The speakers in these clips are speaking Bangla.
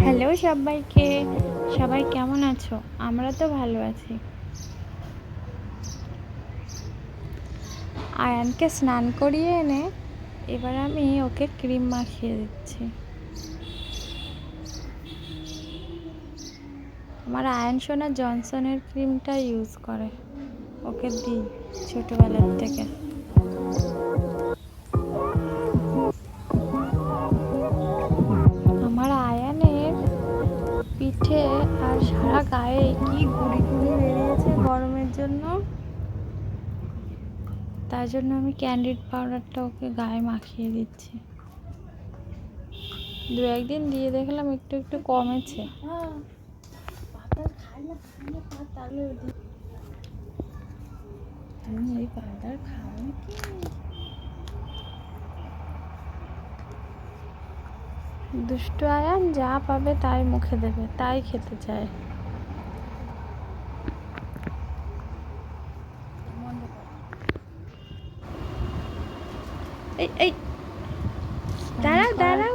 হ্যালো সবাইকে। সবাই কেমন আছো? আমরা তো ভালো আছি। আয়ানকে স্নান করিয়ে এনে এবার আমি ওকে ক্রিম মাখিয়ে দিচ্ছি। আমার আয়ন সোনা জনসনের ক্রিমটা ইউজ করে। ওকে দিই ছোটোবেলার থেকে। গায়ে কি গুড়ি গুড়ি বেরিয়েছে গরমের জন্য? তার জন্য আমি ক্যান্ডিড পাউডারটা ওকে গায়ে মাখিয়ে দিচ্ছি। দু একদিন দিয়ে দেখলাম একটু একটু কমেছে। তুমি এই পাউডার দুষ্টু আয়ান যা পাবে তাই মুখে দেবে, তাই খেতে চায়। এই এই। দাঁড়াও দাঁড়াও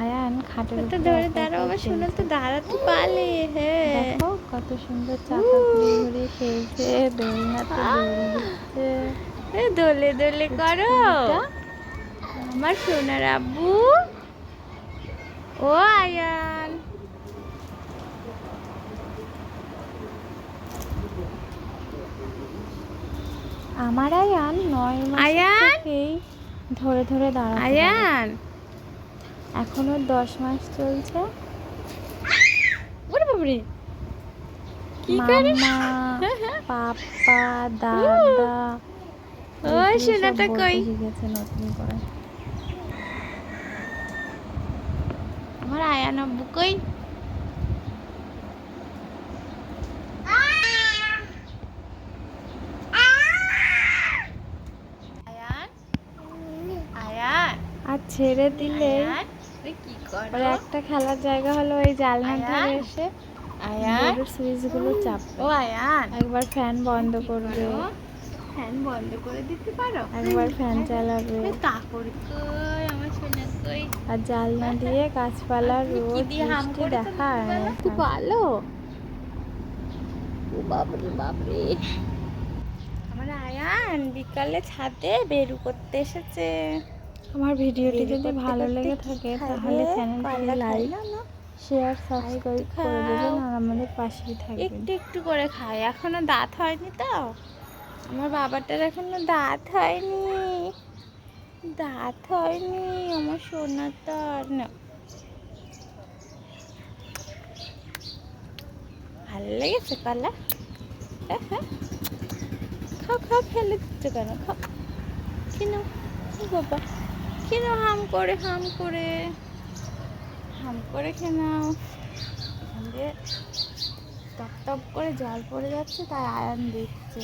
আয়ান খাটের উপরে ধরে দাঁড়াও আমার তো। দাঁড়াতে পারলে হ্যাঁ। দেখো কত সুন্দর চাকা ঘুরে ঘুরে খেলছে দোলনাতে দোল দিচ্ছে। এ, দোলে দোলে করো। আমার সোনার আব্বু। ও আয়ান। আমার আয়ান নয় মাস? থেকেই ধরে ধরে পারে। আয়ান? এখন ওর দশ মাস চলছে। ওরে বাবরে। কি করে? মাম্মা পাপা দাদা ওই সোনাটা কই? শিখেছে নতুন করে। আমার আয়ান আব্বু কই আয়ান আয়ান আর ছেড়ে দিলে ওর একটা খেলার জায়গা হলো ওই জালনার ধারে? এসে আয়ান বোর্ডের সুইচগুলো চাপবে। ও আয়ান একবার ফ্যান বন্ধ করবে। ফ্যান বন্ধ করে দিতে পারো? একবার ফ্যান চালাবে। কাপড় কই আমার সোনা কই? আর জালনা দিয়ে গাছপালা রোদ বৃষ্টি করে দেখায় ভালো। বাবরে বাবরে আমার আয়ান বিকালে ছাদে বেরু করতে এসেছে। আমার ভিডিওটি যদি ভালো লেগে থাকে তাহলে চ্যানেলটি লাইক? শেয়ার সাবস্ক্রাইব করে দেবেন আর আমাদের পাশেই থাকবেন। একটু একটু করে খাই। এখনও দাঁত হয়নি তো? আমার বাবাটার এখনও দাঁত হয়নি। দাঁত হয়নি আমার সোনাটার না। ভালো লেগেছে কলা হ্যাঁ হ্যাঁ। খাও খাও ফেলে দিচ্ছ কেন? খাও। কেন বাবা। কেন হাম করে হাম করে। হাম করে খেয়ে এখান দিয়ে টপ টপ করে জল পড়ে যাচ্ছে, তাই আয়ন দিচ্ছে।